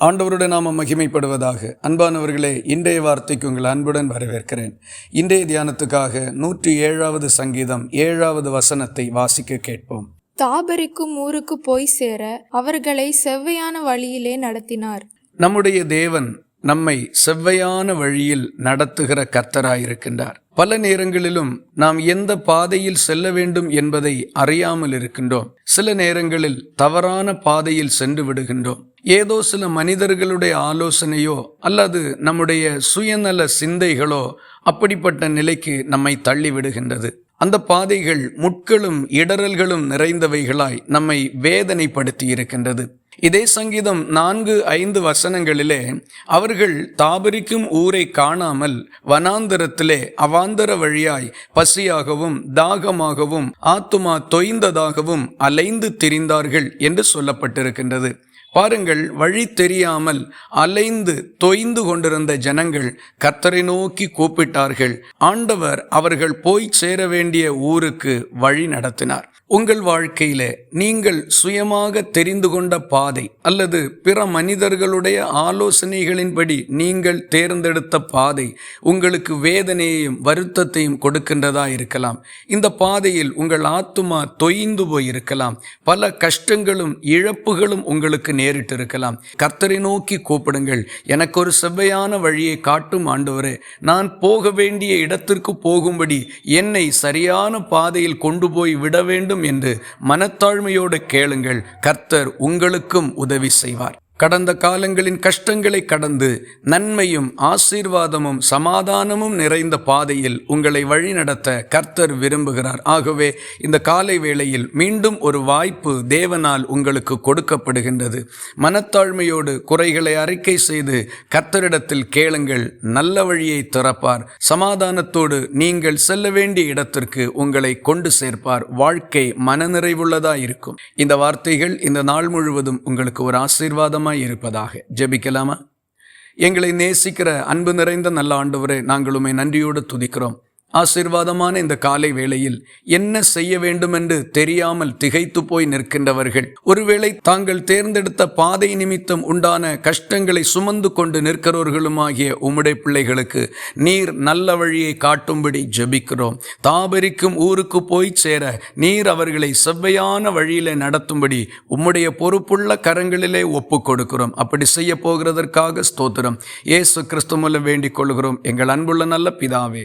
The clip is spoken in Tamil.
ஆண்டவருடைய நாம மகிமைப்படுவதாக. அன்பானவர்களே இன்றைய வார்த்தைக்கு உங்கள் அன்புடன் வரவேற்கிறேன். இன்றைய தியானத்துக்காக நூற்றி ஏழாவது சங்கீதம் ஏழாவது வசனத்தை வாசிக்க கேட்போம். தாபரிக்கும் ஊருக்கு போய் சேர அவர்களை செவ்வையான வழியிலே நடத்தினார். நம்முடைய தேவன் நம்மை செவ்வையான வழியில் நடத்துகிற கர்த்தராயிருக்கின்றார். பல நேரங்களிலும் நாம் எந்த பாதையில் செல்ல வேண்டும் என்பதை அறியாமல் இருக்கின்றோம். சில நேரங்களில் தவறான பாதையில் சென்று விடுகின்றோம். ஏதோ சில மனிதர்களுடைய ஆலோசனையோ அல்லது நம்முடைய சுயநல சிந்தைகளோ அப்படிப்பட்ட நிலைக்கு நம்மை தள்ளிவிடுகின்றது. அந்த பாதைகள் முட்களும் இடரல்களும் நிறைந்தவைகளாய் நம்மை வேதனைப்படுத்தி இருக்கின்றது இதே சங்கீதம் நான்கு ஐந்து வசனங்களிலே அவர்கள் தாபரிக்கும் ஊரை காணாமல் வனாந்தரத்திலே அவாந்தர வழியாய் பசியாகவும் தாகமாகவும் ஆத்துமா தொய்ந்ததாகவும் அலைந்து திரிந்தார்கள் என்று சொல்லப்பட்டிருக்கின்றது. பாருங்கள் வழி தெரியாமல் அலைந்து தொய்ந்து கொண்டிருந்த ஜனங்கள் கர்த்தரை நோக்கி கூப்பிட்டார்கள். ஆண்டவர் அவர்கள் போய் சேர வேண்டிய ஊருக்கு வழி நடத்தினார். உங்கள் வாழ்க்கையில நீங்கள் சுயமாக தெரிந்து கொண்ட பாதை அல்லது பிற மனிதர்களுடைய ஆலோசனைகளின்படி நீங்கள் தேர்ந்தெடுத்த பாதை உங்களுக்கு வேதனையையும் வருத்தத்தையும் கொடுக்கின்றதா இருக்கலாம். இந்த பாதையில் உங்கள் ஆத்துமா தொய்ந்து போயிருக்கலாம். பல கஷ்டங்களும் இழப்புகளும் உங்களுக்கு நேரிட்டு இருக்கலாம் கர்த்தரை நோக்கி கூப்பிடுங்கள். எனக்கு ஒரு செவ்வையான வழியை காட்டும் ஆண்டவரே. நான் போக வேண்டிய இடத்திற்கு போகும்படி என்னை சரியான பாதையில் கொண்டு போய் விட வேண்டும் என்று மனத்தாழ்மையோடு கேளுங்கள். கர்த்தர் உங்களுக்கும் உதவி செய்வார். கடந்த காலங்களின் கஷ்டங்களை கடந்து நன்மையும் ஆசீர்வாதமும் சமாதானமும் நிறைந்த பாதையில் உங்களை வழிநடத்த கர்த்தர் விரும்புகிறார். ஆகவே இந்த காலை வேளையில் மீண்டும் ஒரு வாய்ப்பு தேவனால் உங்களுக்கு கொடுக்கப்படுகின்றது. மனத்தாழ்மையோடு குறைகளை அறிக்கை செய்து கர்த்தரிடத்தில் கேளுங்கள். நல்ல வழியை திறப்பார். சமாதானத்தோடு நீங்கள் செல்ல வேண்டிய இடத்திற்கு உங்களை கொண்டு சேர்ப்பார். வாழ்க்கை மனநிறைவுள்ளதாக இருக்கும் இந்த வார்த்தைகள் இந்த நாள் முழுவதும் உங்களுக்கு ஒரு ஆசீர்வாதமாய் இருப்பதாக ஜெபிக்கலாமா? எங்களை நேசிக்கிற அன்பு நிறைந்த நல்ல ஆண்டவரே நாங்களுமே நன்றியோடு துதிக்கிறோம். ஆசீர்வாதமான இந்த காலை வேளையில் என்ன செய்ய வேண்டும் என்று தெரியாமல் திகைத்து போய் நிற்கின்றவர்கள். ஒருவேளை தாங்கள் தேர்ந்தெடுத்த பாதை நிமித்தம் உண்டான கஷ்டங்களை சுமந்து கொண்டு நிற்கிறவர்களுமாகிய உம்முடைய பிள்ளைகளுக்கு நீர் நல்ல வழியை காட்டும்படி ஜெபிக்கிறோம். தாபரிக்கும் ஊருக்கு போய் சேர நீர் அவர்களை செவ்வையான வழியில நடத்தும்படி உம்முடைய பொறுப்புள்ள கரங்களிலே ஒப்பு கொடுக்கிறோம். அப்படி செய்ய போகிறதற்காக ஸ்தோத்திரம். இயேசு கிறிஸ்துமல்ல வேண்டிக் கொள்கிறோம். எங்கள் அன்புள்ள நல்ல பிதாவே